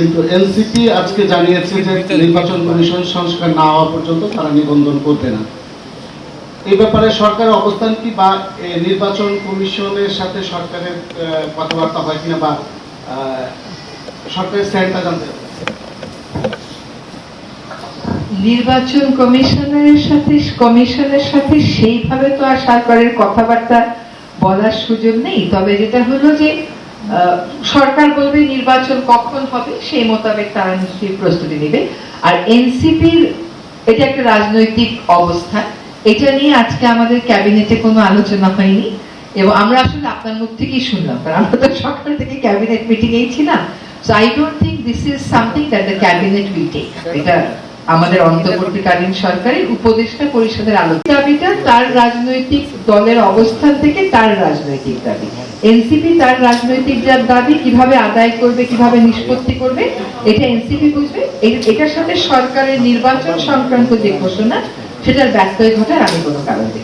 কিন্তু এনসিপি আজকে জানিয়েছে যে নির্বাচন কমিশন সংস্কার না হওয়া পর্যন্ত তারা নিবন্ধন করবে না। এই ব্যাপারে সরকারের অবস্থান কি বা নির্বাচন কমিশনের সাথে সরকারের কথাবার্তা হয় কিনা বা সরকারের স্ট্যান্ডটা জানতে নির্বাচন কমিশনের সাথে কমিশনের সাথে সেইভাবে তো আর সরকারের কথাবার্তা বলার সুযোগ নেই। তবে যেটা হলো যে সরকার বলবে নির্বাচন কখন হবে, সেই মোতাবেক তারা নিশ্চয়ই প্রস্তুতি নেবে। আর এনসিপির, এটা একটা রাজনৈতিক অবস্থা এটা নিয়ে আজকে আমাদের ক্যাবিনেটে কোনো আলোচনা হয়নি। এবং আমরা আসলে আপনার মুখ থেকেই শুনলাম, কারণ আমরা তো সকাল থেকে ক্যাবিনেট মিটিং এই ছিলাম। So I don't think this is something that the cabinet will take এটা আমাদের অন্তর্বর্তীকালীন সরকারের উপদেষ্টা পরিষদের আলোচনা দাবিটা তার রাজনৈতিক দলের অবস্থান থেকে তার রাজনৈতিক দাবি এনসিপি তার রাজনৈতিক যার দাবি, কীভাবে আদায় করবে, কীভাবে নিষ্পত্তি করবে, এটা এনসিপি বুঝবে এটার সাথে সরকারের নির্বাচন সংক্রান্ত যে ঘোষণা, সেটার ব্যত্যয় ঘটার আমি কোনো কারণ দেখছি।